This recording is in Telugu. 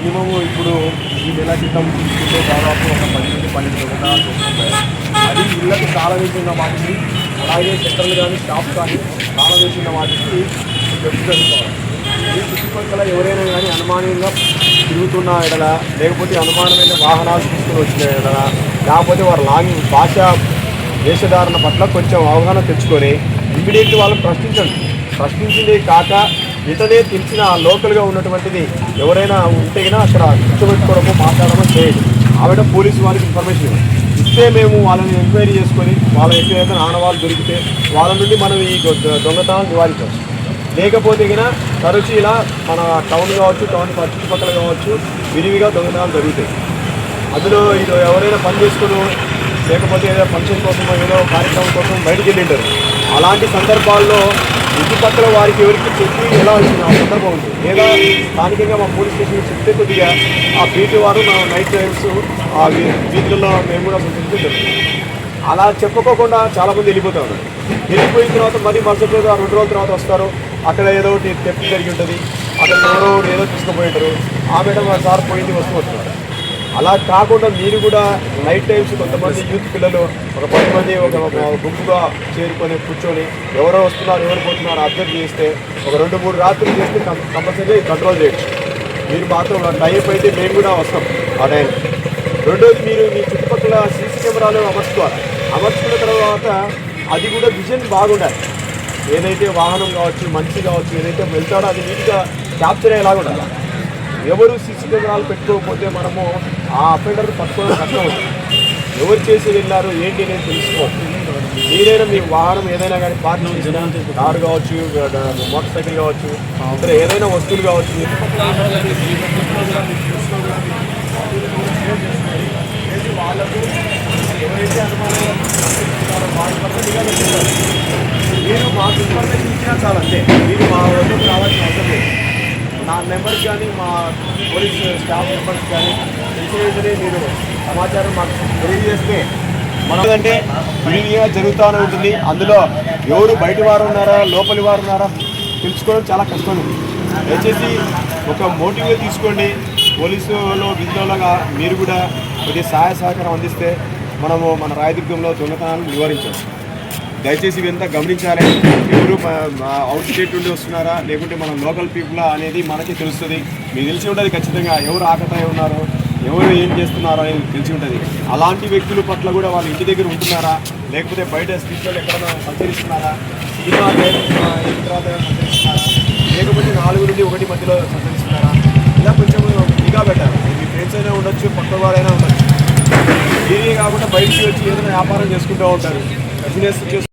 మినిమము ఇప్పుడు ఈ నెల క్రితం తీసుకుంటే దాదాపు ఒక పది నుండి పన్నెండు దొంగతనాలు అది ఇళ్ళకి చాలా వేసిన వాటికి అలాగే సెంటర్లు కానీ షాప్ కానీ చాలా వేసిన వాటికి పెట్టుకోవాలి ఈ చుట్టుపక్కల ఎవరైనా కానీ అనుమానంగా తిరుగుతున్న ఎడల లేకపోతే అనుమానమైన వాహనాలు తీసుకుని వచ్చిన ఎడల లేకపోతే వారు లాంగ్ భాష వేషధారణ పట్ల కొంచెం అవగాహన తెచ్చుకొని ఇమీడియట్లీ వాళ్ళని ప్రశ్నించండి. ప్రశ్నించింది కాక ఇతనే తెలిసిన లోకల్గా ఉన్నటువంటిది ఎవరైనా ఉంటే కనుక అక్కడ కూర్చోబెట్టుకోవడము మాట్లాడమో చేయదు. ఆవిడ పోలీసు వారికి ఇన్ఫర్మేషన్ ఇవ్వండి ఇస్తే మేము వాళ్ళని ఎంక్వైరీ చేసుకొని వాళ్ళ ఎక్కడైతే ఆనవాళ్ళు దొరికితే వాళ్ళ నుండి మనం ఈ దొంగతనాలు నివారించవచ్చు. లేకపోతే కనుక తరచు ఇలా మన టౌన్ కావచ్చు టౌన్ చుట్టుపక్కల కావచ్చు విరివిగా దొంగతనాలు జరుగుతాయి. అందులో ఇది ఎవరైనా పని చేసుకుని లేకపోతే ఏదో ఫంక్షన్ కోసం ఏదో కార్యక్రమం కోసం బయటకు వెళ్ళింటారు అలాంటి సందర్భాల్లో చుట్టుపక్కల వారికి ఎవరికి చెప్పి ఎలా వచ్చింది? ఆ సందర్భం ఉంది. లేదా స్థానికంగా మా పోలీస్ స్టేషన్ చెప్తే కొద్దిగా ఆ బీటీ వారు మా నైట్ డ్రైవ్స్ ఆ వీ- వీధులలో మేము కూడా చెప్తుంటాం అలా చెప్పుకోకుండా చాలామంది వెళ్ళిపోతారు. ఉన్నారు వెళ్ళిపోయిన తర్వాత మళ్ళీ మరుసటి రోజు ఆ రెండు రోజుల తర్వాత వస్తారు. అక్కడ ఏదో ఒకటి తెప్పి జరిగి ఉంటుంది. అక్కడ ఎవరో ఏదో తీసుకుపోయింటారు ఆ మేడం సార్ పోయింది వస్తూ వస్తున్నారు. అలా కాకుండా మీరు కూడా నైట్ టైమ్స్ కొంతమంది యూత్ పిల్లలు ఒక పది మంది ఒక గుంపుగా చేరుకొని కూర్చొని ఎవరో వస్తున్నారు ఎవరు పోతున్నారు అబ్జర్వ్ చేస్తే ఒక రెండు మూడు రాత్రులు చేస్తే కం- కంపల్సరీ కంట్రోల్ చేయొచ్చు. మీరు మాత్రం టైప్ అయితే మేము కూడా వస్తాం ఆ టైం రెండోది మీరు మీ చుట్టుపక్కల సీసీ కెమెరాలు అమర్చుకోవాలి. అమర్చుకున్న తర్వాత అది కూడా విజన్ బాగుండాలి. ఏదైతే వాహనం కావచ్చు మనిషి కావచ్చు ఏదైతే వెళ్తాడో అది నీట్గా క్యాప్చర్ అయ్యేలాగా ఉండాలి. ఎవరు సీసీ కెమెరాలు పెట్టుకోకపోతే మనము ఆ అఫెండర్ పట్టుకోవడం కష్టం ఎవరు చేసి వెళ్ళారు ఏంటి అనేది తెలుసుకోవచ్చు మీరైనా మీ వాహనం ఏదైనా కానీ పార్క్ చేసినా కారు కావచ్చు మోటార్ సైకిల్ కావచ్చు ఇతర ఏదైనా వస్తువులు కావచ్చు. వాళ్ళకు ఎవరైతే అనుమానంగా మీరు మాకు ఇన్ఫర్మేషన్ ఇచ్చినా చాలు అంతే. మీరు మా వద్దకు రావాల్సిన అవసరం లేదు నా నెంబర్కి కానీ మా పోలీస్ స్టాఫ్ మెంబర్స్ కానీ తెలిసిన మీరు సమాచారం మాకు తెలియజేస్తే మనం అంటే జరుగుతూనే ఉంటుంది. అందులో ఎవరు బయట వారు ఉన్నారా లోపలి వారు ఉన్నారా తెలుసుకోవడం చాలా కష్టం. ఉంది దయచేసి ఒక మోటివ్గా తీసుకోండి. పోలీసులో విధులగా మీరు కూడా కొద్దిగా సహాయ సహకారం అందిస్తే మనము మన రాయదుర్గంలో దొంగతనాలను నివారించవచ్చు దయచేసి ఇవంతా గమనించాలి. ఎవరు అవుట్ స్టేట్ నుండి వస్తున్నారా? లేకుంటే మన లోకల్ పీపుల్ అనేది మనకి తెలుస్తుంది. మీకు తెలిసి ఉంటుంది ఖచ్చితంగా ఎవరు ఆకతాయి ఉన్నారో ఎవరు ఏం చేస్తున్నారో అనేది తెలిసి ఉంటుంది. అలాంటి వ్యక్తుల పట్ల కూడా వాళ్ళు ఇంటి దగ్గర ఉంటున్నారా? లేకపోతే బయట స్ట్రీట్లో ఎక్కడైనా సంచరిస్తున్నారా? సినిమా తర్వాత సంచరిస్తున్నారా? లేకపోతే నాలుగు నుండి ఒకటి మధ్యలో సంచరిస్తున్నారా? ఇలా కొంచెం నిఘా పెట్టాలి. మీ ఫ్రెండ్స్ అయినా ఉండొచ్చు పక్క వారైనా ఉండొచ్చు. ఏరియా కాకుండా బయటికి వచ్చి ఏదైనా వ్యాపారం చేసుకుంటూ ఉంటారు. బిజినెస్